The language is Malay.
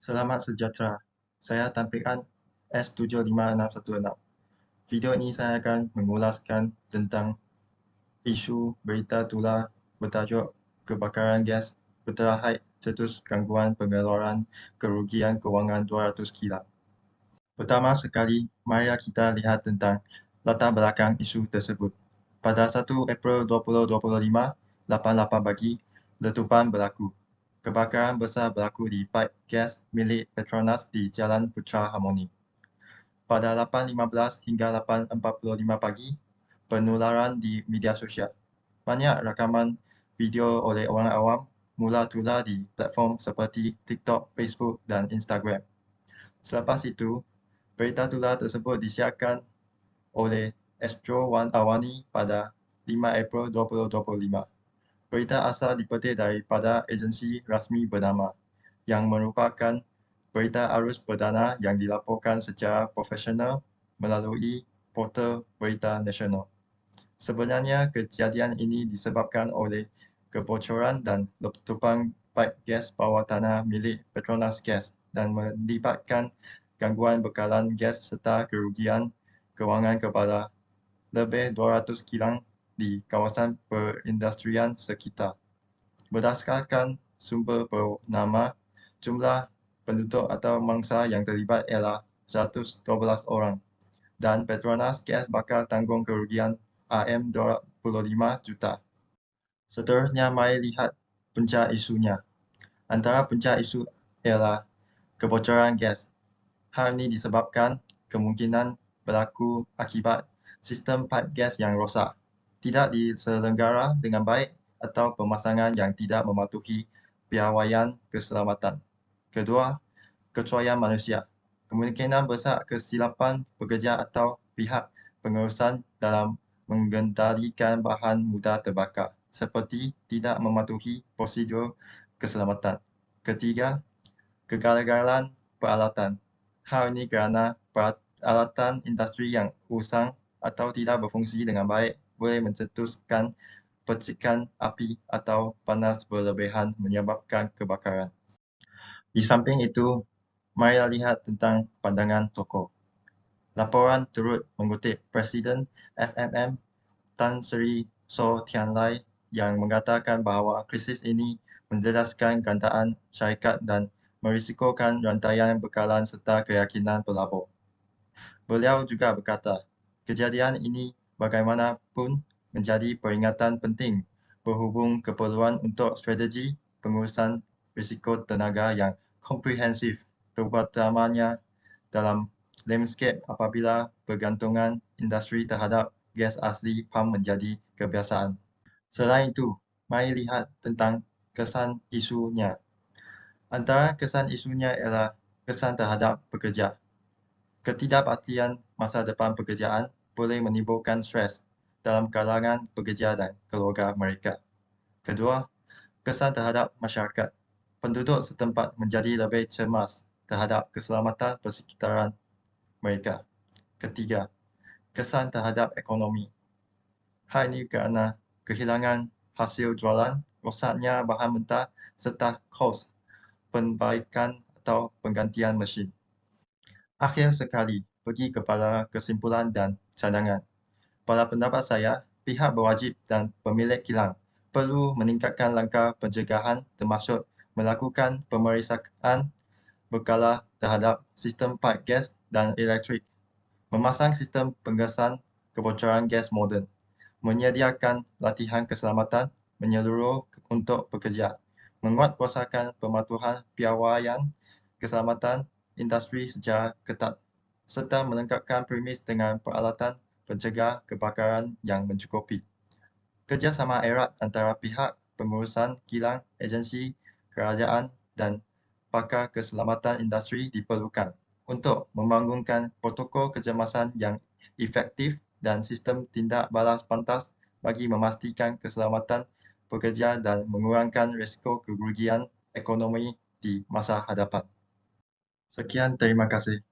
Selamat sejahtera. Saya tampilan S75616. Video ini saya akan mengulaskan tentang isu berita tular bertajuk kebakaran gas berterahait cetus gangguan pengeluaran kerugian kewangan 200 kilang. Pertama sekali, mari kita lihat tentang latar belakang isu tersebut. Pada 1 April 2025, 8.8 pagi, letupan berlaku. Kebakaran besar berlaku di paip gas milik Petronas di Jalan Putra Harmoni. Pada 8.15 hingga 8.45 pagi, penularan di media sosial. Banyak rakaman video oleh orang awam mula tular di platform seperti TikTok, Facebook dan Instagram. Selepas itu, berita tular tersebut disiarkan oleh Astro One Awani pada 5 April 2025. Berita asal dipetik daripada agensi rasmi bernama yang merupakan berita arus perdana yang dilaporkan secara profesional melalui portal berita nasional. Sebenarnya kejadian ini disebabkan oleh kebocoran dan letupan paip gas bawah tanah milik Petronas Gas dan melibatkan gangguan bekalan gas serta kerugian kewangan kepada lebih 200 kilang di kawasan perindustrian sekitar. Berdasarkan sumber bernama, jumlah penduduk atau mangsa yang terlibat ialah 112 orang dan Petronas Gas bakal tanggung kerugian RM25 juta. Seterusnya mari lihat punca isunya. Antara punca isu ialah kebocoran gas. Hal ini disebabkan kemungkinan berlaku akibat sistem paip gas yang rosak, tidak diselenggara dengan baik atau pemasangan yang tidak mematuhi piawaian keselamatan. Kedua, kecuaian manusia. Kemungkinan besar kesilapan pekerja atau pihak pengurusan dalam mengendalikan bahan mudah terbakar seperti tidak mematuhi prosedur keselamatan. Ketiga, kegagalan peralatan. Hal ini kerana peralatan industri yang usang atau tidak berfungsi dengan baik boleh mencetuskan percikan api atau panas berlebihan menyebabkan kebakaran. Di samping itu, mari lihat tentang pandangan tokoh. Laporan turut mengutip Presiden FMM Tan Sri So Tian Lai yang mengatakan bahawa krisis ini menjejaskan gandaan syarikat dan merisikokan rantaian bekalan serta keyakinan pelabur. Beliau juga berkata, kejadian ini bagaimanapun menjadi peringatan penting berhubung keperluan untuk strategi pengurusan risiko tenaga yang komprehensif terutamanya dalam landscape apabila bergantungan industri terhadap gas asli PAM menjadi kebiasaan. Selain itu, mari lihat tentang kesan isunya. Antara kesan isunya ialah kesan terhadap pekerja. Ketidakpastian masa depan pekerjaan boleh menimbulkan stres dalam kalangan pekerja dan keluarga mereka. Kedua, kesan terhadap masyarakat. Penduduk setempat menjadi lebih cemas terhadap keselamatan persekitaran mereka. Ketiga, kesan terhadap ekonomi. Hal ini kerana kehilangan hasil jualan, rosaknya bahan mentah serta kos perbaikan atau penggantian mesin. Akhir sekali, pergi kepada kesimpulan dan cadangan. Pada pendapat saya, pihak berwajib dan pemilik kilang perlu meningkatkan langkah pencegahan termasuk melakukan pemeriksaan berkala terhadap sistem paip gas dan elektrik, memasang sistem pengesan kebocoran gas moden, menyediakan latihan keselamatan menyeluruh untuk pekerja, menguatkuasakan pematuhan piawaian keselamatan industri secara ketat serta melengkapkan premis dengan peralatan pencegah kebakaran yang mencukupi. Kerjasama erat antara pihak pengurusan kilang, agensi, kerajaan dan pakar keselamatan industri diperlukan untuk membangunkan protokol kecemasan yang efektif dan sistem tindak balas pantas bagi memastikan keselamatan pekerja dan mengurangkan risiko kerugian ekonomi di masa hadapan. Sekian terima kasih.